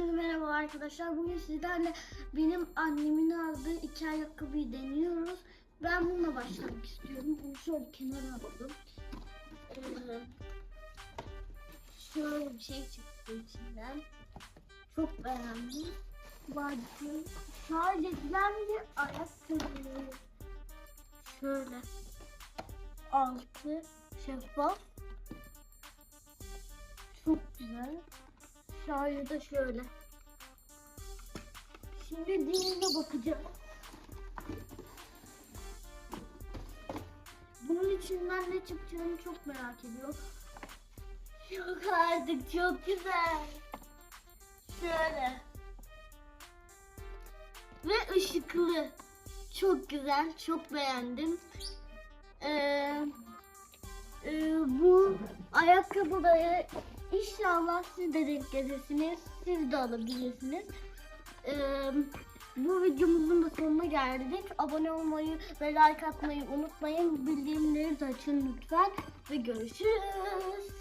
Hepinize merhaba arkadaşlar. Bugün sizlerle benim annemin aldığı iki ayakkabıyı deniyoruz. Ben bununla başlamak istiyorum. Bunu şöyle kenara alalım. Ee, şöyle bir şey çıktı içinden. Çok beğendim. Bacım. Şarj edilen bir ayakkabı. Şöyle. Altı şeffaf. Çok güzel. Şarjı da şöyle. Şimdi diğerine bakacağım. Bunun içinden ne çıkacağını çok merak ediyorum. Yok artık çok güzel. Şöyle. Ve ışıklı. Çok güzel. Çok beğendim. Ee, e, bu ayakkabıları inşallah siz de denk gelirsiniz. Siz de alabilirsiniz. Ee, bu videomuzun da sonuna geldik. Abone olmayı ve like atmayı unutmayın. Bildirimleri de açın lütfen. Ve görüşürüz.